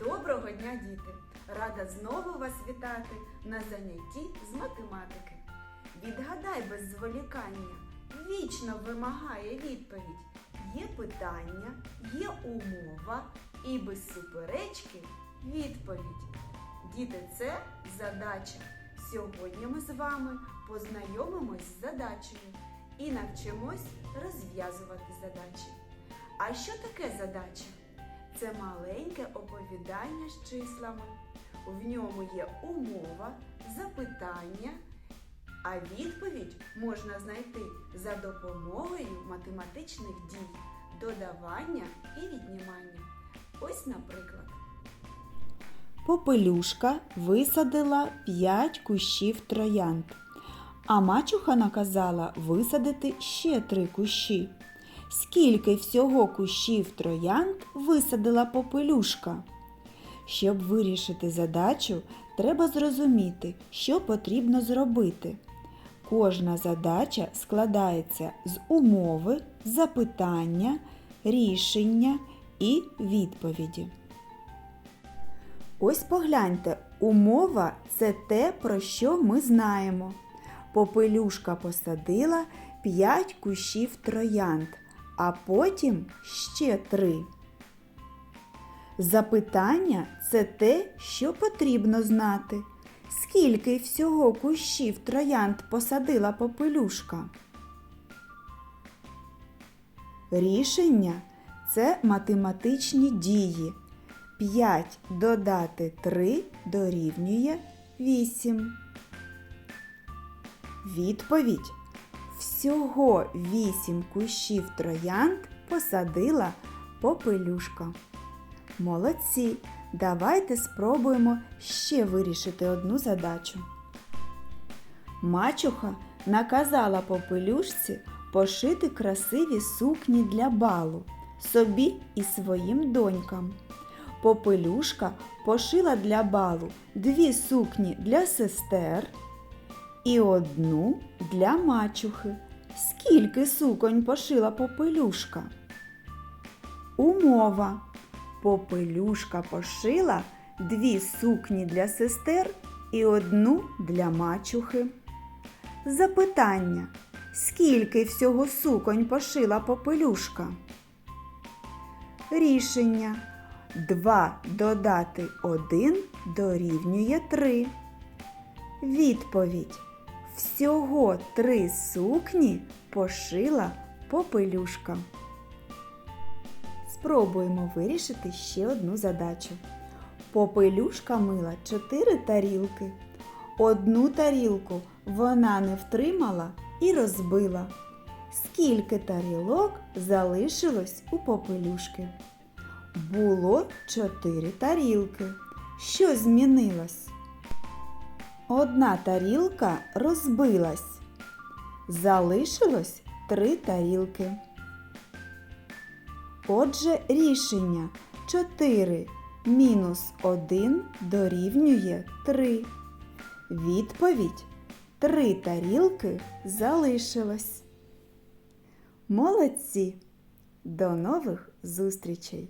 Доброго дня, діти! Рада знову вас вітати на занятті з математики. Відгадай без зволікання, вічно вимагає відповідь. Є питання, є умова і без суперечки відповідь. Діти, це задача. Сьогодні ми з вами познайомимось з задачею і навчимось розв'язувати задачі. А що таке задача? Це маленьке оповідання з числами. В ньому є умова, запитання, а відповідь можна знайти за допомогою математичних дій, додавання і віднімання. Ось, наприклад. Попелюшка висадила 5 кущів троянд, а мачуха наказала висадити ще три кущі. Скільки всього кущів троянд висадила попелюшка? Щоб вирішити задачу, треба зрозуміти, що потрібно зробити. Кожна задача складається з умови, запитання, рішення і відповіді. Ось погляньте, умова це те, про що ми знаємо. Попелюшка посадила 5 кущів троянд, а потім ще 3. Запитання це те, що потрібно знати. Скільки всього кущів троянд посадила попелюшка? Рішення це математичні дії. 5 додати 3 дорівнює 8. Відповідь. Всього 8 кущів троянд посадила попелюшка. Молодці! Давайте спробуємо ще вирішити одну задачу. Мачуха наказала попелюшці пошити красиві сукні для балу собі і своїм донькам. Попелюшка пошила для балу дві сукні для сестер і одну для мачухи. Скільки суконь пошила попелюшка? Умова. Попелюшка пошила дві сукні для сестер і одну для мачухи. Запитання. Скільки всього суконь пошила попелюшка? Рішення. 2 додати 1 дорівнює 3. Відповідь. Всього три сукні пошила попелюшка. Спробуємо вирішити ще одну задачу. Попелюшка мила 4 тарілки. Одну тарілку вона не втримала і розбила. Скільки тарілок залишилось у попелюшки? Було чотири тарілки. Що змінилось? Одна тарілка розбилась. Залишилось три тарілки. Отже, рішення 4 мінус 1 дорівнює 3. Відповідь 3 тарілки залишилось. Молодці! До нових зустрічей!